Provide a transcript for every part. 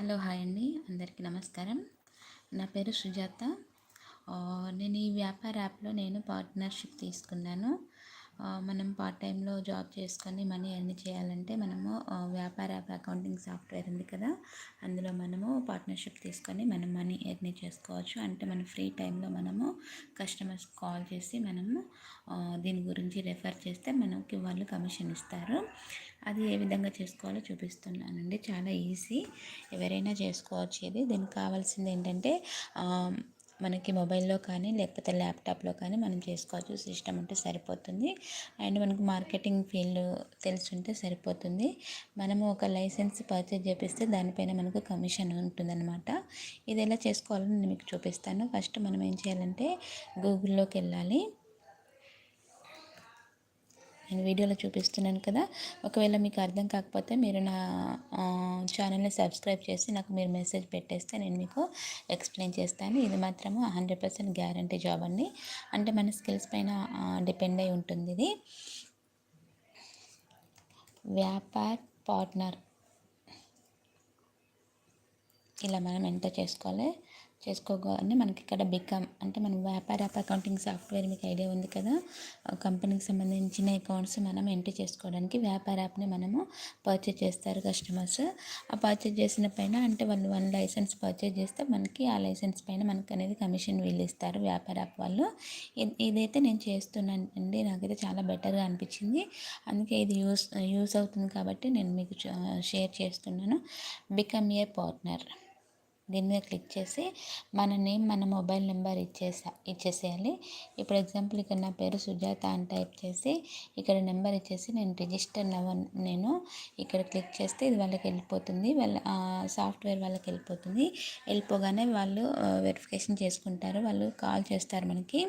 Hello hi అండి అందరికీ నమస్కారం. నా పేరు సుజాత. నేను ఈ వ్యాపార యాప్లో నేను పార్ట్నర్షిప్ తీసుకున్నాను. మనం పార్ట్ టైంలో జాబ్ చేసుకొని మనీ ఎర్న్ చేయాలంటే మనము వ్యాపార యాప్ అకౌంటింగ్ సాఫ్ట్వేర్ ఉంది కదా? అందులో మనము పార్ట్నర్షిప్ తీసుకొని మనం మనీ ఎర్న్ చేసుకోవచ్చు. అంటే మన ఫ్రీ టైంలో మనము కస్టమర్స్ కాల్ చేసి మనము దీని గురించి రెఫర్ చేస్తే మనకి వాళ్ళు కమిషన్ ఇస్తారు. అది ఏ విధంగా చేసుకోవాలో చూపిస్తున్నానండి. చాలా ఈజీ ఎవరైనా చేసుకోవచ్చు ఇది. దీనికి కావాల్సింది ఏంటంటే మనకి మొబైల్లో కానీ లేకపోతే ల్యాప్టాప్లో కానీ మనం చేసుకోవచ్చు. సిస్టమ్ ఉంటే సరిపోతుంది. అండ్ మనకు మార్కెటింగ్ ఫీల్డ్ తెలుసుంటే సరిపోతుంది. మనము ఒక లైసెన్స్ పర్చేజ్ చేపిస్తే దానిపైన మనకు కమిషన్ ఉంటుందన్నమాట. ఇది ఎలా చేసుకోవాలని నేను మీకు చూపిస్తాను. ఫస్ట్ మనం ఏం చేయాలంటే గూగుల్లోకి వెళ్ళాలి. నేను వీడియోలో చూపిస్తున్నాను కదా. ఒకవేళ మీకు అర్థం కాకపోతే మీరు నా ఛానల్ని సబ్స్క్రైబ్ చేసి నాకు మీరు మెసేజ్ పెట్టేస్తే నేను మీకు ఎక్స్ప్లెయిన్ చేస్తాను. ఇది మాత్రము హండ్రెడ్ పర్సెంట్ గ్యారంటీ జాబ్ అండి. అంటే మన స్కిల్స్ పైన డిపెండ్ అయి ఉంటుంది ఇది. వ్యాపార్ పార్ట్నర్. ఇలా మనం ఎంటర్ చేసుకోవాలి. చేసుకోగానే మనకి ఇక్కడ బికమ్ అంటే మనం వ్యాపార యాప్ అకౌంటింగ్ సాఫ్ట్వేర్ మీకు ఐడియా ఉంది కదా? కంపెనీకి సంబంధించిన అకౌంట్స్ మనం ఎంట్రీ చేసుకోవడానికి వ్యాపార యాప్ని మనము పర్చేజ్ చేస్తారు కస్టమర్స్ ఆ పర్చేజ్ చేసిన పైన అంటే వాళ్ళు వన్ లైసెన్స్ పర్చేజ్ చేస్తే మనకి ఆ లైసెన్స్ పైన మనకి అనేది కమిషన్ వీళ్ళు ఇస్తారు వ్యాపార యాప్ వాళ్ళు. ఇదైతే నేను చేస్తున్నాను అండి నాకైతే చాలా బెటర్గా అనిపించింది. అందుకే ఇది యూస్ యూస్ అవుతుంది కాబట్టి నేను మీకు షేర్ చేస్తున్నాను. Become a partner. దీని మీద క్లిక్ చేసి మన నేమ్ మన మొబైల్ నెంబర్ ఇచ్చేసా ఇచ్చేసేయాలి. ఇప్పుడు ఎగ్జాంపుల్ ఇక్కడ నా పేరు సుజాత అని టైప్ చేసి ఇక్కడ నెంబర్ ఇచ్చేసి నేను రిజిస్టర్ నవ నేను ఇక్కడ క్లిక్ చేస్తే ఇది వాళ్ళకి వెళ్ళిపోతుంది. వాళ్ళ సాఫ్ట్వేర్ వాళ్ళకి వెళ్ళిపోతుంది. వెళ్ళిపోగానే వాళ్ళు వెరిఫికేషన్ చేసుకుంటారు. వాళ్ళు కాల్ చేస్తారు మనకి.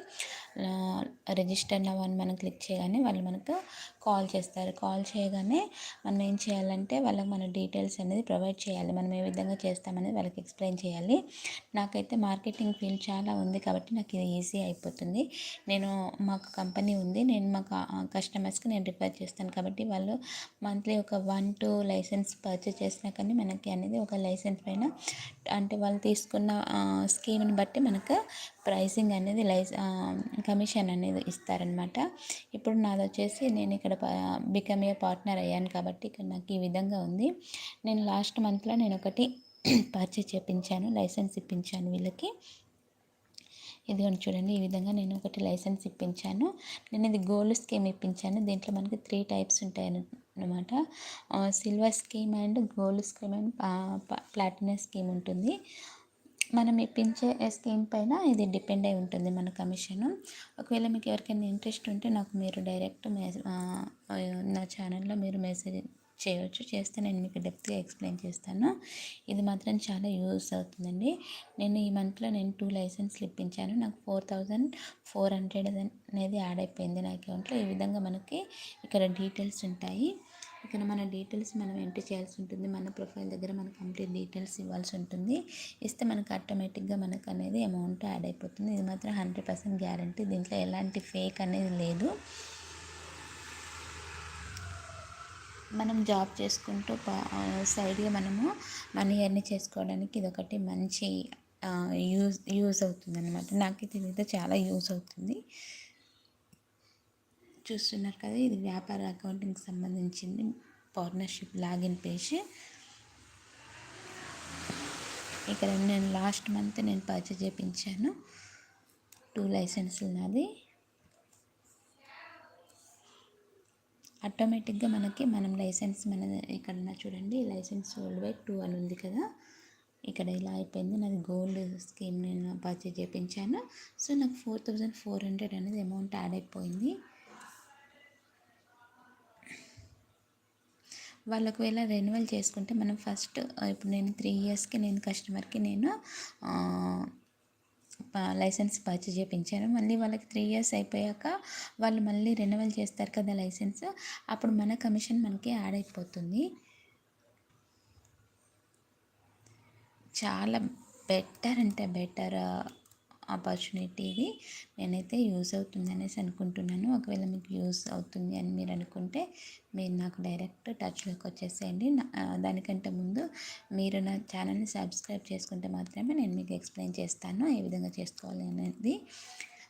రిజిస్టర్ నవ్ అని మనం క్లిక్ చేయగానే వాళ్ళు మనకు కాల్ చేస్తారు. కాల్ చేయగానే మనం ఏం చేయాలంటే వాళ్ళకి మన డీటెయిల్స్ అనేది ప్రొవైడ్ చేయాలి. మనం ఏ విధంగా చేస్తామనేది వాళ్ళకి ఎక్స్ప్లెయిన్ చేయాలి? నాకైతే మార్కెటింగ్ ఫీల్డ్ చాలా ఉంది కాబట్టి నాకు ఇది ఈజీ అయిపోతుంది. నేను మాకు కంపెనీ ఉంది. నేను మా కస్టమర్స్కి నేను రిఫర్ చేస్తాను కాబట్టి వాళ్ళు మంత్లీ ఒక వన్ టూ లైసెన్స్ పర్చేస్ చేసినా కానీ మనకి అనేది ఒక లైసెన్స్ పైన అంటే వాళ్ళు తీసుకున్న స్కీమ్ని బట్టి మనకు ప్రైసింగ్ అనేది లైస్ కమిషన్ అనేది ఇస్తారనమాట ఇప్పుడు నాది వచ్చేసి నేను ఇక్కడ బికమ్ ఏ పార్ట్నర్ అయ్యాను కాబట్టి ఇక్కడ నాకు ఈ విధంగా ఉంది. నేను లాస్ట్ మంత్లో నేను ఒకటి పర్చేజ్ చేయించాను లైసెన్స్ ఇప్పించాను వీళ్ళకి. ఇదిగోండి చూడండి ఈ విధంగా నేను ఒకటి లైసెన్స్ ఇప్పించాను. నేను ఇది గోల్డ్ స్కీమ్ ఇప్పించాను. దీంట్లో మనకి త్రీ టైప్స్ ఉంటాయి అనమాట silver scheme and gold scheme and platinum scheme ఉంటుంది. మనం ఇప్పించే స్కీమ్ పైన ఇది డిపెండ్ అయి ఉంటుంది మన కమిషన్ ఒకవేళ మీకు ఎవరికైనా ఇంట్రెస్ట్ ఉంటే నాకు మీరు డైరెక్ట్ నా ఛానల్లో మీరు మెసేజ్ చేయవచ్చు చేస్తే నేను మీకు డెప్త్గా ఎక్స్ప్లెయిన్ చేస్తాను. ఇది మాత్రం చాలా యూస్ అవుతుందండి. నేను ఈ మంత్లో నేను టూ లైసెన్స్లు ఇప్పించాను. నాకు ఫోర్ థౌజండ్ ఫోర్ హండ్రెడ్ అనేది యాడ్ అయిపోయింది నా అకౌంట్లో. ఈ విధంగా మనకి ఇక్కడ డీటెయిల్స్ ఉంటాయి. ఇక్కడ మన డీటెయిల్స్ మనం ఎంటర్ చేయాల్సి ఉంటుంది. మన ప్రొఫైల్ దగ్గర మన కంప్లీట్ డీటెయిల్స్ ఇవ్వాల్సి ఉంటుంది. ఇస్తే మనకు ఆటోమేటిక్గా మనకు అనేది అమౌంట్ యాడ్ అయిపోతుంది. ఇది మాత్రం హండ్రెడ్ పర్సెంట్ గ్యారంటీ. దీంట్లో ఎలాంటి ఫేక్ అనేది లేదు. మనం జాబ్ చేసుకుంటూ సైడ్గా మనము మనీ ఎర్న్ చేసుకోవడానికి ఇది ఒకటి మంచి యూజ్ యూజ్ అవుతుంది అనమాట నాకు ఇది చాలా యూజ్ అవుతుంది. చూస్తున్నారు కదా ఇది వ్యాపార అకౌంటింగ్కి సంబంధించింది పార్ట్నర్షిప్ లాగిన్ పేజ్. ఇక్కడ నేను లాస్ట్ మంత్ నేను పర్చేజ్ చేయించాను టూ లైసెన్సులు నాది. ఆటోమేటిక్గా మనకి మనం లైసెన్స్ మన ఎక్కడన్నా చూడండి లైసెన్స్ ఓల్డ్ వైడ్ టూ అని ఉంది కదా. ఇక్కడ ఇలా అయిపోయింది. నాది గోల్డ్ స్కీమ్ నేను పర్చేజ్ చేయించాను సో నాకు ఫోర్ థౌజండ్ ఫోర్ హండ్రెడ్ అనేది అమౌంట్ యాడ్ అయిపోయింది. వాళ్ళకు వేళ రెన్యువల్ చేసుకుంటే మనం ఫస్ట్ ఇప్పుడు నేను త్రీ ఇయర్స్కి నేను కస్టమర్కి నేను లైసెన్స్ పర్చేజ్ చేయించాను మళ్ళీ వాళ్ళకి త్రీ ఇయర్స్ అయిపోయాక వాళ్ళు మళ్ళీ రెన్యువల్ చేస్తారు కదా లైసెన్స్. అప్పుడు మన కమిషన్ మనకి యాడ్ అయిపోతుంది. చాలా బెటర్ అంటే బెటర్ ఆపర్చునిటీది నేనైతే యూస్ అవుతుంది అనేసి అనుకుంటున్నాను. ఒకవేళ మీకు యూస్ అవుతుంది అని మీరు అనుకుంటే మీరు నాకు డైరెక్ట్ టచ్లోకి వచ్చేసేయండి. నా- దానికంటే ముందు మీరు నా ఛానల్ని సబ్స్క్రైబ్ చేసుకుంటే మాత్రమే నేను మీకు ఎక్స్ప్లెయిన్ చేస్తాను ఏ విధంగా చేసుకోవాలి అనేది.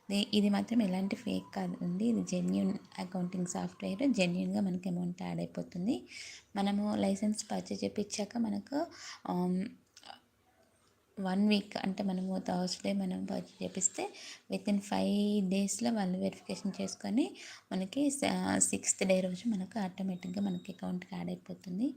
ఇది- ఇది మాత్రం ఎలాంటి ఫేక్ కాదండి ఇది జెన్యున్ అకౌంటింగ్ సాఫ్ట్వేర్ జెన్యున్గా మనకి అమౌంట్ యాడ్ అయిపోతుంది. మనము లైసెన్స్ పర్చేజ్ చేయించాక మనకు um, వన్ వీక్ అంటే మనము థర్స్డే మనం పర్చేజ్ చేపిస్తే విత్ ఇన్ ఫైవ్ డేస్లో వాళ్ళు వెరిఫికేషన్ చేసుకొని మనకి సిక్స్త్ డే రోజు మనకు ఆటోమేటిక్గా మనకి అకౌంట్కి యాడ్ అయిపోతుంది.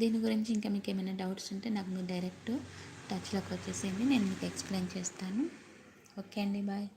దీని గురించి ఇంకా మీకు ఏమైనా డౌట్స్ ఉంటే నాకు మీరు డైరెక్ట్ టచ్లోకి వచ్చేసేయండి నేను మీకు ఎక్స్ప్లెయిన్ చేస్తాను. ఓకే అండి బాయ్